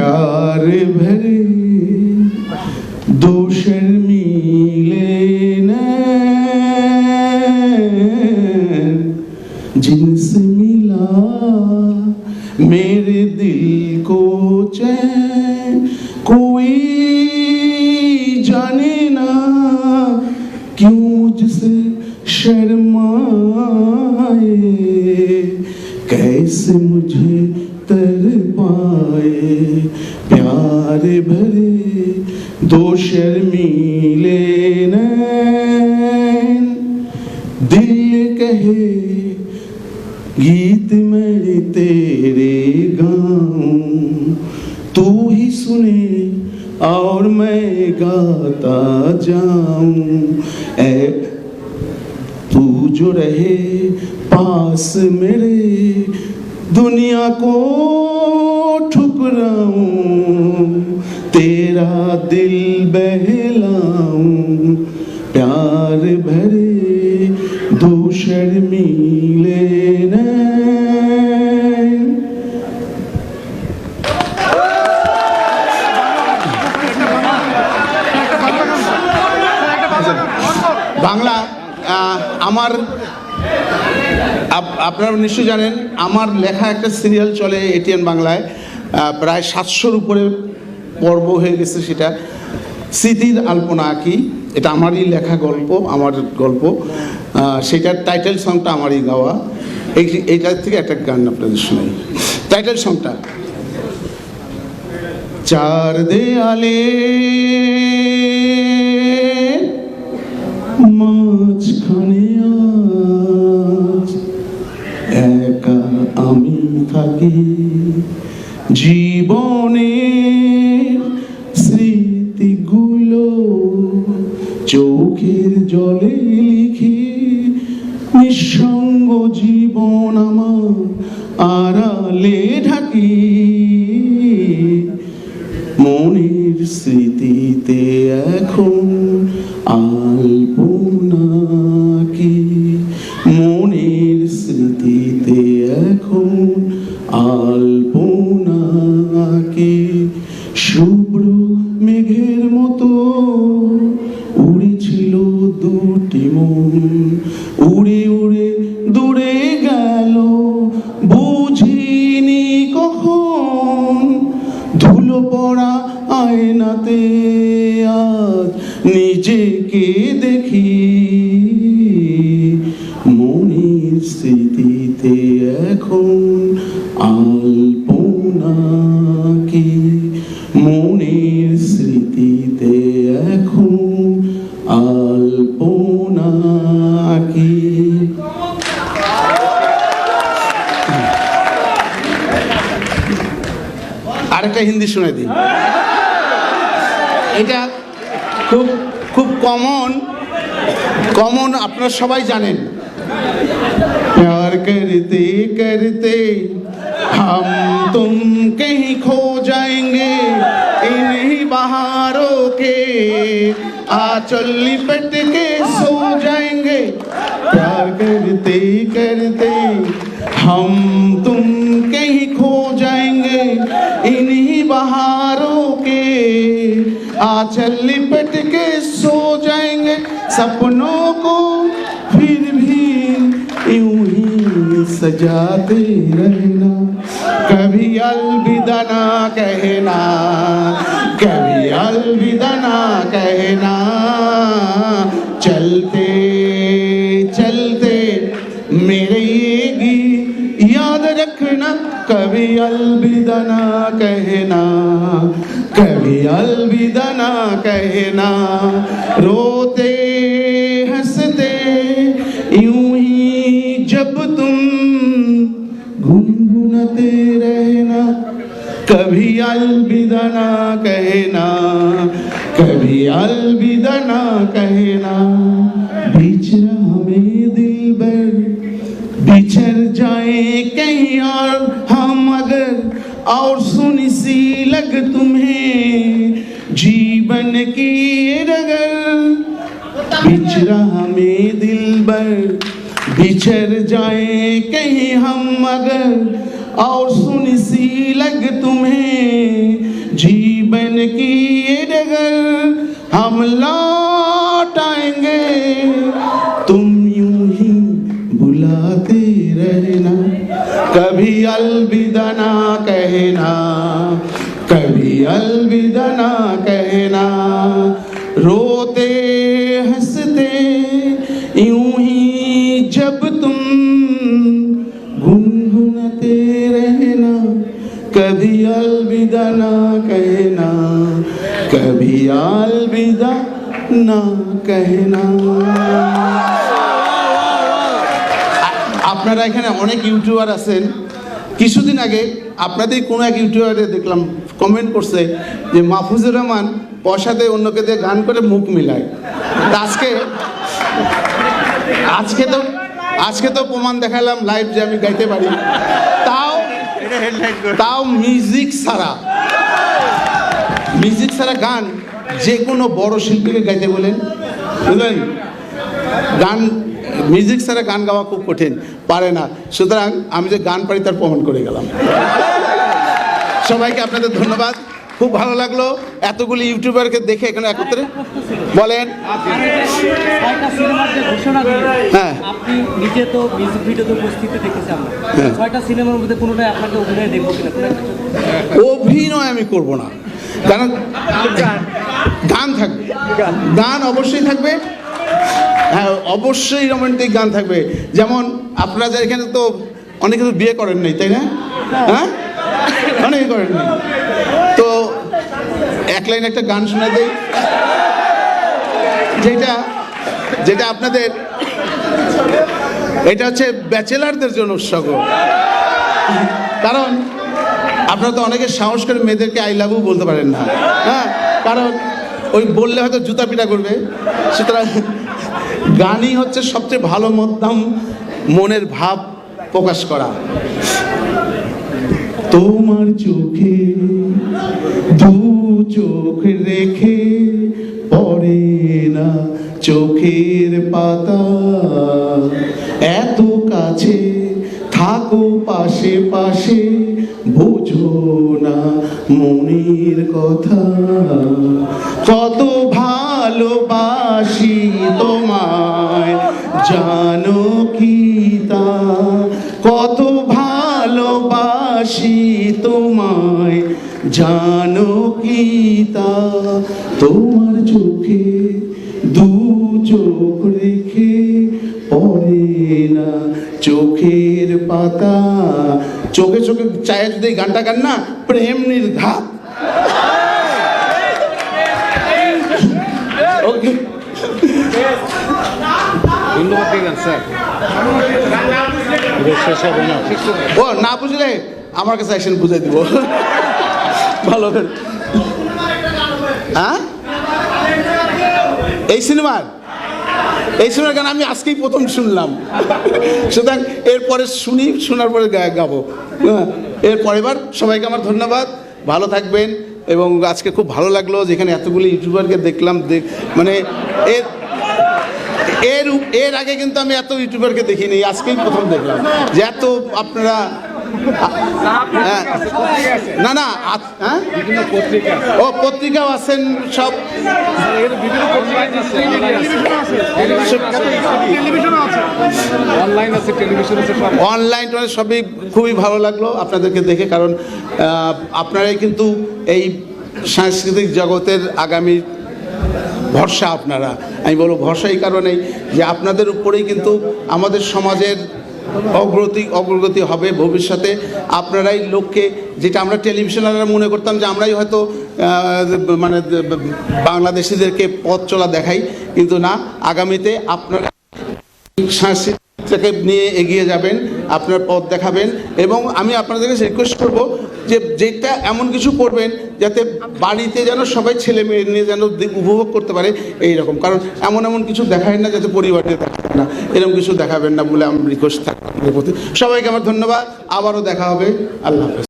प्यार भरे दो शर्मीले जिनसे मिला मेरे दिल को चैन। कोई जाने ना क्यों मुझसे शर्माए, कैसे मुझे प्यार भरे दो शर्मीले नैन। दिल कहे, गीत मैं तेरे गाऊं। तू ही सुने और मैं गाता जाऊँ। ऐ, तू जो रहे पास मेरे दुनिया को ठुकराऊं तेरा दिल बहलाऊं प्यार भरे दो शर्मीले नैन বাংলা আহ, আমার আপ- আপনারা নিশ্চয়ই জানেন আমার লেখা একটা সিরিয়াল চলে এটিএন বাংলায় আহ, প্রায় সাতশোর উপরে পর্ব হয়ে গেছে সেটা। স্মৃতির আলপনা আঁকি এটা আমারই লেখা গল্প, আমার গল্প। সেটার টাইটেল সংটা আমারই গাওয়া। এই এইটার থেকে একটা গান আপনাদের শোনাই। টাইটেল সংটা চার দেয়ালে মাঝখানে একা আমি থাকি। জীবনের স্মৃতিগুলো চোখের জলে লিখি, নিঃসঙ্গ জীবন আমার আড়ালে ঢাকি। মনের স্মৃতিতে এখন আলপনা কি? মনের স্মৃতিতে এখন পড়া আয়নাতে আজ নিজেকে দেখি। আরেকটা হিন্দি শুনে দিই এটা খুব খুব কমন কমন আপনারা সবাই জানেন प्यार करते करते हम तुम कहीं खो जाएंगे इन्हीं बहारों के आंचल लिपट के सो जाएंगे प्यार करते करते आंचल लिपट के सो जाएँगे सपनों को, फिर भी यूँ ही सजाते रहना। कभी अलविदा ना कहना, कभी अलविदा ना कहना। कभी अलविदा ना कहना, कभी अलविदा ना कहना। रोते, हँसते, यूँ ही जब तुम गुनगुनाते रहना, कभी अलविदा ना कहना, कभी अलविदा ना कहना। बिछड़ा हमें कहीं और। हम अगर और सुनी सी लग तुम्हें। जीवन की रगर बिछड़ा हमें दिल बर बिछड़ जाए कहीं हम अगर और सुनी सी लग तुम्हें। कभी रहना। कभी अलविदा ना कहना। कभी अलविदा ना कहना। रोते, हँसते, यूँ ही जब तुम गुनगुनाते रहना। कभी अलविदा ना कहना। कभी अलविदा ना कहना। আপনারা এখানে অনেক ইউটিউবার আছেন। কিছুদিন আগে আপনাদের কোনো এক ইউটিউবারে দেখলাম কমেন্ট করছে যে মাহফুজুর রহমান পয়সাতে অন্যকে দিয়ে গান করে মুখ মিলায়। আজকে আজকে তো আজকে তো প্রমাণ দেখালাম লাইভ যে আমি গাইতে পারি। তাও তাও মিউজিক ছাড়া মিউজিক ছাড়া গান যে কোনো বড় শিল্পীকে গাইতে বলেন। বুঝলেন? গান মিউজিক ছাড়া গান গাওয়া খুব কঠিন পারে না। সুতরাং আমি যে গান পারি তার প্রমাণ করে গেলাম। সবাইকে আপনাদের ধন্যবাদ। খুব ভালো লাগল। এতগুলি ইউটিউবারকে দেখে এখানে একত্রে। বলেন। ছয়টা সিনেমার যে হ্যাঁ। আপনি নিজে তো মিউজিক ভিডিওতে উপস্থিত দেখেছি আমরা হ্যাঁ। ছয়টা সিনেমার মধ্যে কোনোটাই আপনাকে অভিনয় দেখব কিনা? অভিনয় আমি করব না। কারণ গান থাকবে। গান অবশ্যই থাকবে। হ্যাঁ অবশ্যই রোমান্টিক গান থাকবে। যেমন আপনারা এখানে তো অনেকে তো বিয়ে করেন নাই, তাই না? হ্যাঁ? অনেকে করেন নাই। তো এক লাইন একটা গান শোনা দেই। যেটা যেটা আপনাদের, এটা হচ্ছে ব্যাচেলারদের জন্য উৎসর্গ। কারণ আপনারা তো অনেকে সাহস করে মেয়েদেরকে আই লাভও বলতে পারেন না। হ্যাঁ কারণ ওই বললে হয়তো জুতা পিটা করবে। সুতরাং গানই হচ্ছে সবচেয়ে ভালো মধ্যম মনের ভাব প্রকাশ করা। তোমার চোখে দু চোখ রেখে পড়ে না চোখের পাতা। এত কাছে থাকো পাশে পাশে, বোঝো না মনের কথা। কত ভালোবাসি তোমায়। জানো কি তা? কত ভালোবাসি তোমায়। জানো কি তা? তোমার চোখে দু চোখ রেখে পড়ে না চোখের পাতা। চোখে চোখে চায়ে যদি গানটা গান না প্রেম নির্ঘাত। ওকে ধন্যবাদ দিলেন স্যার। শেষ হবে না। ও না বুঝলে আমার কাছে অ্যাকশন বুঝাই দিব। ভালো হ্যাঁ? এই সিনেমার? এই সিনেমার গান আমি আজকেই প্রথম শুনলাম। সুতরাং এরপরে শুনি শোনার পরে গাবো। হ্যাঁ? এর পরেরবার সবাইকে আমার ধন্যবাদ। ভালো থাকবেন এবং আজকে খুব ভালো লাগল যেখানে এতগুলি ইউটিউবারকে দেখলাম দেখ মানে এর এর এর আগে কিন্তু আমি এত ইউটিউবারকে দেখিনি, আজকেই প্রথম দেখলাম। যে এত আপনারা হ্যাঁ। না না হ্যাঁ? ও, পত্রিকাও আছেন, সব। অনলাইন সবই খুবই ভালো লাগল আপনাদেরকে দেখে, কারণ আপনারাই কিন্তু এই সাংস্কৃতিক জগতের আগামী ভরসা আপনারা। আমি বলব ভরসা এই কারণেই যে আপনাদের উপরেই কিন্তু আমাদের সমাজের অগ্রতি অগ্রগতি হবে ভবিষ্যতে। আপনারাই লোককে, যেটা আমরা টেলিভিশনাররা মনে করতাম যে আমরাই হয়তো মানে বাংলাদেশিদেরকে পথ চলা দেখাই। কিন্তু না, আগামীতে আপনারা সংস্কৃতিকে নিয়ে এগিয়ে যাবেন, আপনার পথ দেখাবেন এবং আমি আপনাদেরকে রিকোয়েস্ট করব যে যেটা এমন কিছু করবেন যাতে বাড়িতে যেন সবাই ছেলে মেয়ে নিয়ে যেন উপভোগ করতে পারে এই রকম কারণ এমন এমন কিছু দেখায় না যাতে পরিবারে দেখাবেন না। এরকম কিছু দেখাবেন না বলে আমি রিকোয়েস্ট থাকি প্রতি। সবাইকে আমার ধন্যবাদ। আবারও দেখা হবে। আল্লাহ হাফেজ।